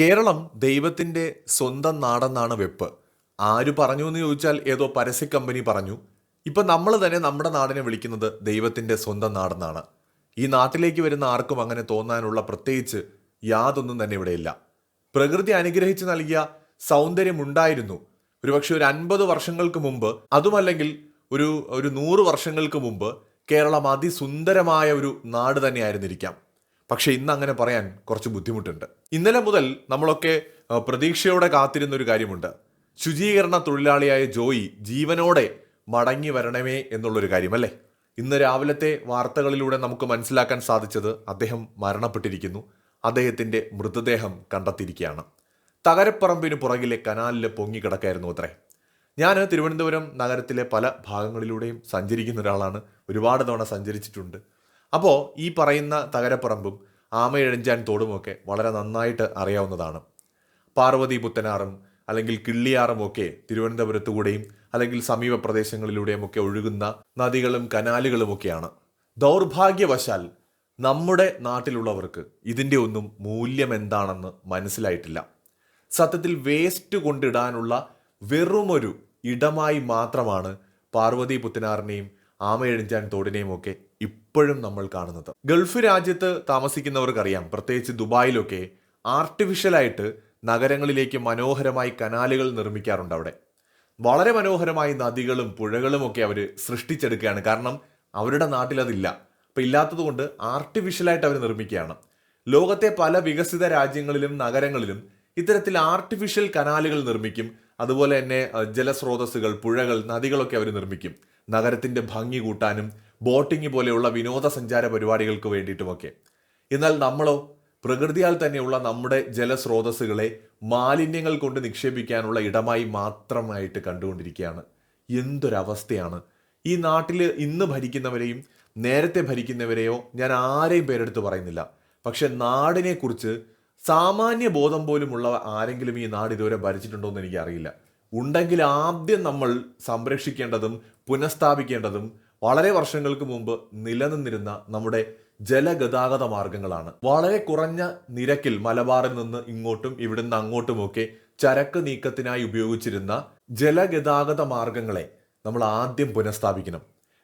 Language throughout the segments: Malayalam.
കേരളം ദൈവത്തിന്റെ സ്വന്തം നാടെന്നാണ് വെപ്പ്. ആര് പറഞ്ഞു എന്ന് ചോദിച്ചാൽ ഏതോ പരസ്യ കമ്പനി പറഞ്ഞു. ഇപ്പം നമ്മൾ തന്നെ നമ്മുടെ നാടിനെ വിളിക്കുന്നത് ദൈവത്തിന്റെ സ്വന്തം നാടെന്നാണ്. ഈ നാട്ടിലേക്ക് വരുന്ന ആർക്കും അങ്ങനെ തോന്നാനുള്ള പ്രത്യേകിച്ച് യാതൊന്നും തന്നെ ഇവിടെയില്ല പ്രകൃതി അനുഗ്രഹിച്ച് നൽകിയ സൗന്ദര്യമുണ്ടായിരുന്നു. ഒരുപക്ഷെ ഒരു അൻപത് വർഷങ്ങൾക്ക് മുമ്പ് അതുമല്ലെങ്കിൽ ഒരു ഒരു നൂറ് വർഷങ്ങൾക്ക് മുമ്പ് കേരളം അതിസുന്ദരമായ ഒരു നാട് തന്നെയായിരുന്നിരിക്കാം. പക്ഷെ ഇന്ന് അങ്ങനെ പറയാൻ കുറച്ച് ബുദ്ധിമുട്ടുണ്ട്. ഇന്നലെ മുതൽ നമ്മളൊക്കെ പ്രതീക്ഷയോടെ കാത്തിരുന്ന ഒരു കാര്യമുണ്ട്. ശുചീകരണ തൊഴിലാളിയായ ജോയി ജീവനോടെ മടങ്ങി വരണമേ എന്നുള്ളൊരു കാര്യമല്ലേ? ഇന്ന് രാവിലത്തെ വാർത്തകളിലൂടെ നമുക്ക് മനസ്സിലാക്കാൻ സാധിച്ചത് അദ്ദേഹം മരണപ്പെട്ടിരിക്കുന്നു. അദ്ദേഹത്തിന്റെ മൃതദേഹം കണ്ടെത്തിയിരിക്കുകയാണ്. തകരപ്പറമ്പിന് പുറകിലെ കനാലിൽ പൊങ്ങിക്കിടക്കായിരുന്നു അത്രേ. ഞാൻ തിരുവനന്തപുരം നഗരത്തിലെ പല ഭാഗങ്ങളിലൂടെയും സഞ്ചരിക്കുന്ന ഒരാളാണ്. ഒരുപാട് തവണ സഞ്ചരിച്ചിട്ടുണ്ട്. അപ്പോൾ ഈ പറയുന്ന തകരപ്പറമ്പും ആമയഴഞ്ചാൻ തോടുമൊക്കെ വളരെ നന്നായിട്ട് അറിയാവുന്നതാണ്. പാർവതി പുത്തനാറും അല്ലെങ്കിൽ കിള്ളിയാറും ഒക്കെ തിരുവനന്തപുരത്തു കൂടെയും അല്ലെങ്കിൽ സമീപ പ്രദേശങ്ങളിലൂടെയും ഒക്കെ ഒഴുകുന്ന നദികളും കനാലുകളുമൊക്കെയാണ് ദൗർഭാഗ്യവശാൽ നമ്മുടെ നാട്ടിലുള്ളവർക്ക് ഇതിന്റെ ഒന്നും മൂല്യം എന്താണെന്ന് മനസ്സിലായിട്ടില്ല. സത്യത്തിൽ വേസ്റ്റ് കൊണ്ടിടാനുള്ള വെറുമൊരു ഇടമായി മാത്രമാണ് പാർവതി പുത്തനാറിനെയും ആമയഴിഞ്ചാൻ തോടിനെയും ഒക്കെ ഇപ്പോഴും നമ്മൾ കാണുന്നത്. ഗൾഫ് രാജ്യത്ത് താമസിക്കുന്നവർക്കറിയാം പ്രത്യേകിച്ച് ദുബായിലൊക്കെ ആർട്ടിഫിഷ്യലായിട്ട് നഗരങ്ങളിലേക്ക് മനോഹരമായി കനാലുകൾ നിർമ്മിക്കാറുണ്ട് അവിടെ. വളരെ മനോഹരമായി നദികളും പുഴകളും ഒക്കെ അവർ സൃഷ്ടിച്ചെടുക്കുകയാണ്. കാരണം അവരുടെ നാട്ടിലതില്ല. അപ്പം ഇല്ലാത്തതുകൊണ്ട് ആർട്ടിഫിഷ്യലായിട്ട് അവർ നിർമ്മിക്കുകയാണ്. ലോകത്തെ പല വികസിത രാജ്യങ്ങളിലും നഗരങ്ങളിലും ഇത്തരത്തിൽ ആർട്ടിഫിഷ്യൽ കനാലുകൾ നിർമ്മിക്കും. അതുപോലെ തന്നെ ജലസ്രോതസ്സുകൾ പുഴകൾ നദികളൊക്കെ അവർ നിർമ്മിക്കും. നഗരത്തിന്റെ ഭംഗി കൂട്ടാനും ബോട്ടിംഗ് പോലെയുള്ള വിനോദസഞ്ചാര പരിപാടികൾക്ക് വേണ്ടിയിട്ടുമൊക്കെ. എന്നാൽ നമ്മളോ പ്രകൃതിയാൽ തന്നെയുള്ള നമ്മുടെ ജലസ്രോതസ്സുകളെ മാലിന്യങ്ങൾ കൊണ്ട് നിക്ഷേപിക്കാനുള്ള ഇടമായി മാത്രമായിട്ട് കണ്ടുകൊണ്ടിരിക്കുകയാണ്. എന്തൊരവസ്ഥയാണ്. ഈ നാട്ടിൽ ഇന്ന് ഭരിക്കുന്നവരെയും നേരത്തെ ഭരിക്കുന്നവരെയോ ഞാൻ ആരെയും പേരെടുത്ത് പറയുന്നില്ല. പക്ഷെ നാടിനെക്കുറിച്ച് സാമാന്യ ബോധം പോലുമുള്ള ആരെങ്കിലും ഈ നാട് ഇതുവരെ ഭരിച്ചിട്ടുണ്ടോ എന്ന് എനിക്കറിയില്ല. ഉണ്ടെങ്കിൽ ആദ്യം നമ്മൾ സംരക്ഷിക്കേണ്ടതും പുനഃസ്ഥാപിക്കേണ്ടതും വളരെ വർഷങ്ങൾക്ക് മുമ്പ് നിലനിന്നിരുന്ന നമ്മുടെ ജലഗതാഗത മാർഗങ്ങളാണ്. വളരെ കുറഞ്ഞ നിരക്കിൽ മലബാറിൽ നിന്ന് ഇങ്ങോട്ടും ഇവിടുന്ന് അങ്ങോട്ടുമൊക്കെ ചരക്ക് നീക്കത്തിനായി ഉപയോഗിച്ചിരുന്ന ജലഗതാഗത മാർഗങ്ങളെ നമ്മൾ ആദ്യം പുനഃസ്ഥാപിക്കണം.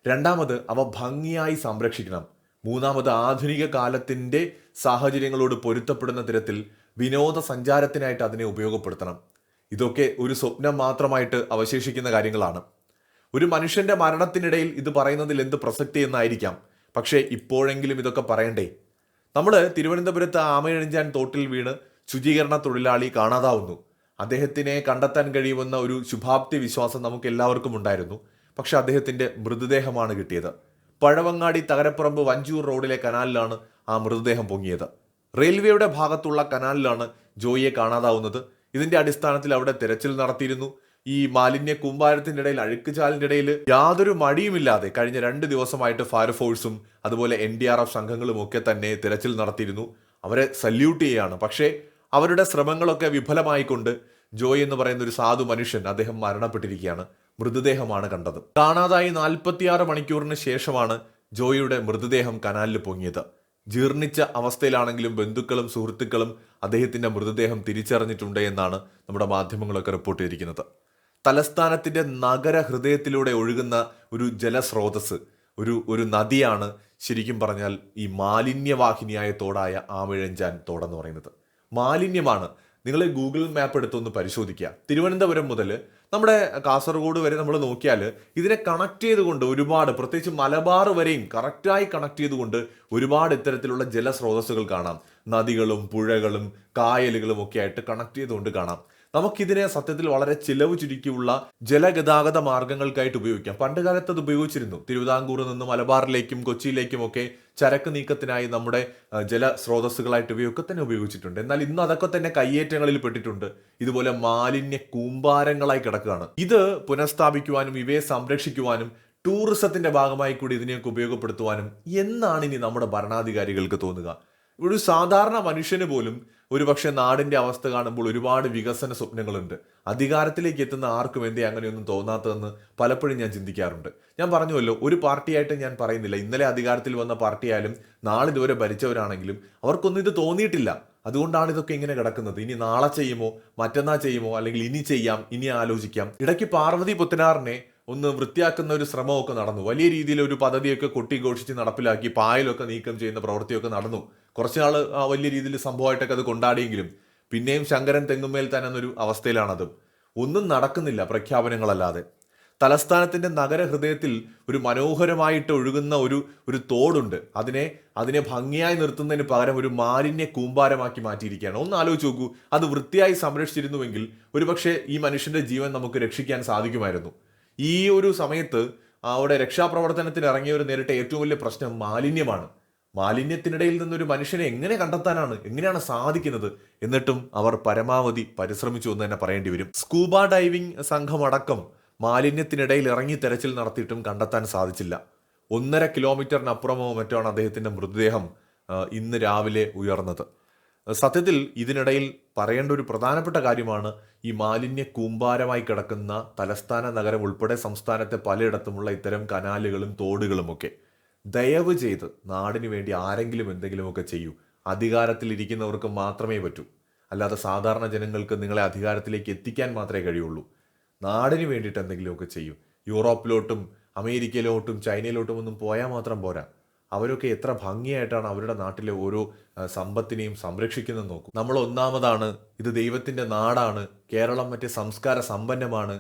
രണ്ടാമത് അവ ഭംഗിയായി സംരക്ഷിക്കണം. മൂന്നാമത് ആധുനിക കാലത്തിന്റെ സാഹചര്യങ്ങളോട് പൊരുത്തപ്പെടുന്ന തരത്തിൽ വിനോദസഞ്ചാരത്തിനായിട്ട് അതിനെ ഉപയോഗപ്പെടുത്തണം. ഇതൊക്കെ ഒരു സ്വപ്നം മാത്രമായിട്ട് അവശേഷിക്കുന്ന കാര്യങ്ങളാണ്. ഒരു മനുഷ്യന്റെ മരണത്തിനിടയിൽ ഇത് പറയുന്നതിൽ എന്ത് പ്രസക്തി എന്നായിരിക്കാം. പക്ഷേ ഇപ്പോഴെങ്കിലും ഇതൊക്കെ പറയണ്ടേ? നമ്മൾ തിരുവനന്തപുരത്ത് ആമയഴിഞ്ചാൻ തോട്ടിൽ വീണ് ശുചീകരണ തൊഴിലാളി കാണാതാവുന്നു. അദ്ദേഹത്തിനെ കണ്ടെത്താൻ കഴിയുമെന്ന ഒരു ശുഭാപ്തി വിശ്വാസം നമുക്ക് എല്ലാവർക്കും ഉണ്ടായിരുന്നു. പക്ഷെ അദ്ദേഹത്തിന്റെ മൃതദേഹമാണ് കിട്ടിയത്. പഴവങ്ങാടി തകരപ്പറമ്പ് വഞ്ചൂർ റോഡിലെ കനാലിലാണ് ആ മൃതദേഹം പൊങ്ങിയത്. റെയിൽവേയുടെ ഭാഗത്തുള്ള കനാലിലാണ് ജോയിയെ കാണാതാവുന്നത്. ഇതിന്റെ അടിസ്ഥാനത്തിൽ അവിടെ തിരച്ചിൽ നടത്തിയിരുന്നു. ഈ മാലിന്യ കൂമ്പാരത്തിന്റെ ഇടയിൽ അഴുക്ക് ചാലിന്റെ ഇടയിൽ യാതൊരു മടിയുമില്ലാതെ കഴിഞ്ഞ രണ്ട് ദിവസമായിട്ട് ഫയർഫോഴ്സും അതുപോലെ എൻ ഡി ആർ എഫ് സംഘങ്ങളും ഒക്കെ തന്നെ തിരച്ചിൽ നടത്തിയിരുന്നു. അവരെ സല്യൂട്ട് ചെയ്യുകയാണ്. പക്ഷേ അവരുടെ ശ്രമങ്ങളൊക്കെ വിഫലമായിക്കൊണ്ട് ജോയ് എന്ന് പറയുന്ന ഒരു സാധു മനുഷ്യൻ അദ്ദേഹം മരണപ്പെട്ടിരിക്കുകയാണ്. മൃതദേഹമാണ് കണ്ടത്. കാണാതായി നാൽപ്പത്തിയാറ് മണിക്കൂറിന് ശേഷമാണ് ജോയിയുടെ മൃതദേഹം കനാലിൽ പൊങ്ങിയത്. ജീർണിച്ച അവസ്ഥയിലാണെങ്കിലും ബന്ധുക്കളും സുഹൃത്തുക്കളും അദ്ദേഹത്തിന്റെ മൃതദേഹം തിരിച്ചറിഞ്ഞിട്ടുണ്ട് എന്നാണ് നമ്മുടെ മാധ്യമങ്ങളൊക്കെ റിപ്പോർട്ട് ചെയ്തിരിക്കുന്നത്. തലസ്ഥാനത്തിന്റെ നഗര ഹൃദയത്തിലൂടെ ഒഴുകുന്ന ഒരു ജലസ്രോതസ് ഒരു ഒരു നദിയാണ് ശരിക്കും പറഞ്ഞാൽ ഈ മാലിന്യവാഹിനിയായ തോടായ ആമിഴഞ്ചാൻ തോടെന്ന് പറയുന്നത്. മാലിന്യമാണ്. നിങ്ങൾ ഗൂഗിൾ മാപ്പ് എടുത്തൊന്ന് പരിശോധിക്കുക. തിരുവനന്തപുരം മുതൽ നമ്മുടെ കാസർഗോഡ് വരെ നമ്മൾ നോക്കിയാൽ ഇതിനെ കണക്ട് ചെയ്തുകൊണ്ട് ഒരുപാട് പ്രത്യേകിച്ച് മലബാർ വരെയും കറക്റ്റായി കണക്ട് ചെയ്തുകൊണ്ട് ഒരുപാട് ഇത്തരത്തിലുള്ള ജലസ്രോതസ്സുകൾ കാണാം. നദികളും പുഴകളും കായലുകളും ഒക്കെ ആയിട്ട് കണക്ട് ചെയ്തുകൊണ്ട് കാണാം. നമുക്കിതിനെ സത്യത്തിൽ വളരെ ചിലവ് ചുരുക്കിയുള്ള ജലഗതാഗത മാർഗങ്ങൾക്കായിട്ട് ഉപയോഗിക്കാം. പണ്ട് കാലത്ത് അത് ഉപയോഗിച്ചിരുന്നു. തിരുവിതാംകൂറിൽ നിന്നും മലബാറിലേക്കും കൊച്ചിയിലേക്കും ഒക്കെ ചരക്ക് നീക്കത്തിനായി നമ്മുടെ ജല സ്രോതസ്സുകളായിട്ട് ഉപയോഗിക്കെ തന്നെ ഉപയോഗിച്ചിട്ടുണ്ട്. എന്നാൽ ഇന്ന് അതൊക്കെ തന്നെ കയ്യേറ്റങ്ങളിൽ പെട്ടിട്ടുണ്ട്. ഇതുപോലെ മാലിന്യ കൂമ്പാരങ്ങളായി കിടക്കുകയാണ്. ഇത് പുനഃസ്ഥാപിക്കുവാനും ഇവയെ സംരക്ഷിക്കുവാനും ടൂറിസത്തിന്റെ ഭാഗമായി കൂടി ഇതിനെയൊക്കെ ഉപയോഗപ്പെടുത്തുവാനും എന്നാണ് ഇനി നമ്മുടെ ഭരണാധികാരികൾക്ക് തോന്നുക. ഒരു സാധാരണ മനുഷ്യന് പോലും ഒരുപക്ഷെ നാടിന്റെ അവസ്ഥ കാണുമ്പോൾ ഒരുപാട് വികസന സ്വപ്നങ്ങളുണ്ട്. അധികാരത്തിലേക്ക് എത്തുന്ന ആർക്കും എന്തേ അങ്ങനെയൊന്നും തോന്നാത്തതെന്ന് പലപ്പോഴും ഞാൻ ചിന്തിക്കാറുണ്ട്. ഞാൻ പറഞ്ഞുവല്ലോ ഒരു പാർട്ടിയായിട്ട് ഞാൻ പറയുന്നില്ല. ഇന്നലെ അധികാരത്തിൽ വന്ന പാർട്ടിയായാലും നാളിതുവരെ ഭരിച്ചവരാണെങ്കിലും അവർക്കൊന്നും ഇത് തോന്നിയിട്ടില്ല. അതുകൊണ്ടാണ് ഇതൊക്കെ ഇങ്ങനെ കിടക്കുന്നത്. ഇനി നാളെ ചെയ്യുമോ മറ്റന്നാ ചെയ്യുമോ അല്ലെങ്കിൽ ഇനി ചെയ്യാം ഇനി ആലോചിക്കാം. ഇടയ്ക്ക് പാർവതി പുത്തനാറിനെ ഒന്ന് വൃത്തിയാക്കുന്ന ഒരു ശ്രമമൊക്കെ നടന്നു. വലിയ രീതിയിൽ ഒരു പദ്ധതിയൊക്കെ കൊട്ടിഘോഷിച്ച് നടപ്പിലാക്കി പായലൊക്കെ നീക്കം ചെയ്യുന്ന പ്രവൃത്തിയൊക്കെ നടന്നു. കുറച്ച് നാൾ വലിയ രീതിയിൽ സംഭവമായിട്ടൊക്കെ അത് കൊണ്ടാടിയെങ്കിലും പിന്നെയും ശങ്കരൻ തെങ്ങുമേൽ തന്നെ എന്നൊരു അവസ്ഥയിലാണത്. ഒന്നും നടക്കുന്നില്ല പ്രഖ്യാപനങ്ങളല്ലാതെ. തലസ്ഥാനത്തിന്റെ നഗരഹൃദയത്തിൽ ഒരു മനോഹരമായിട്ട് ഒഴുകുന്ന ഒരു ഒരു തോടുണ്ട്. അതിനെ അതിനെ ഭംഗിയായി നിർത്തുന്നതിന് പകരം ഒരു മാലിന്യ കൂമ്പാരമാക്കി മാറ്റിയിരിക്കുകയാണ്. ഒന്ന് ആലോചിച്ച് നോക്കൂ. അത് വൃത്തിയായി സംരക്ഷിച്ചിരുന്നുവെങ്കിൽ ഒരുപക്ഷെ ഈ മനുഷ്യന്റെ ജീവൻ നമുക്ക് രക്ഷിക്കാൻ സാധിക്കുമായിരുന്നു. ഈ ഒരു സമയത്ത് അവിടെ രക്ഷാപ്രവർത്തനത്തിന് ഇറങ്ങിയവർ നേരിട്ട ഏറ്റവും വലിയ പ്രശ്നം മാലിന്യമാണ്. മാലിന്യത്തിനിടയിൽ നിന്നൊരു മനുഷ്യനെ എങ്ങനെ കണ്ടെത്താനാണ്? എങ്ങനെയാണ് സാധിക്കുന്നത്? എന്നിട്ടും അവർ പരമാവധി പരിശ്രമിച്ചു എന്ന് തന്നെ പറയേണ്ടി വരും. സ്കൂബ ഡൈവിംഗ് സംഘമടക്കം മാലിന്യത്തിനിടയിൽ ഇറങ്ങി തെരച്ചിൽ നടത്തിയിട്ടും കണ്ടെത്താൻ സാധിച്ചില്ല. ഒന്നര കിലോമീറ്ററിനപ്പുറമോ മറ്റോ ആണ് അദ്ദേഹത്തിന്റെ മൃതദേഹം ഇന്ന് രാവിലെ ഉയർന്നത്. സത്യത്തിൽ ഇതിനിടയിൽ പറയേണ്ട ഒരു പ്രധാനപ്പെട്ട കാര്യമാണ് ഈ മാലിന്യ കൂമ്പാരമായി കിടക്കുന്ന തലസ്ഥാന നഗരം ഉൾപ്പെടെ സംസ്ഥാനത്തെ പലയിടത്തുമുള്ള ഇത്തരം കനാലുകളും തോടുകളുമൊക്കെ ദയവ് ചെയ്ത് നാടിന് വേണ്ടി ആരെങ്കിലും എന്തെങ്കിലുമൊക്കെ ചെയ്യൂ. അധികാരത്തിൽ ഇരിക്കുന്നവർക്ക് മാത്രമേ പറ്റൂ. അല്ലാതെ സാധാരണ ജനങ്ങൾക്ക് നിങ്ങളെ അധികാരത്തിലേക്ക് എത്തിക്കാൻ മാത്രമേ കഴിയുള്ളൂ. നാടിന് വേണ്ടിയിട്ട് എന്തെങ്കിലുമൊക്കെ ചെയ്യൂ. യൂറോപ്പിലോട്ടും അമേരിക്കയിലോട്ടും ചൈനയിലോട്ടും ഒന്നും പോയാൽ മാത്രം പോരാ. അവരൊക്കെ എത്ര ഭംഗിയായിട്ടാണ് അവരുടെ നാട്ടിലെ ഓരോ സമ്പത്തിനെയും സംരക്ഷിക്കുന്നത് നോക്കും. നമ്മൾ ഒന്നാമതാണ് ഇത് ദൈവത്തിന്റെ നാടാണ് കേരളം മറ്റേ സംസ്കാര സമ്പന്നമാണ്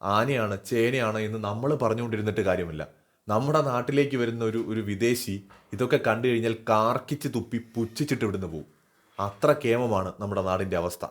ആനയാണ് ചേനയാണ് എന്ന് നമ്മൾ പറഞ്ഞുകൊണ്ടിരുന്നിട്ട് കാര്യമില്ല. നമ്മുടെ നാട്ടിലേക്ക് വരുന്ന ഒരു ഒരു വിദേശി ഇതൊക്കെ കണ്ടു കഴിഞ്ഞാൽ കാർക്കിച്ച് തുപ്പി പുച്ഛിച്ചിട്ട് ഇവിടുന്ന് പോകും അത്ര കേമമാണ് നമ്മുടെ നാടിന്റെ അവസ്ഥ.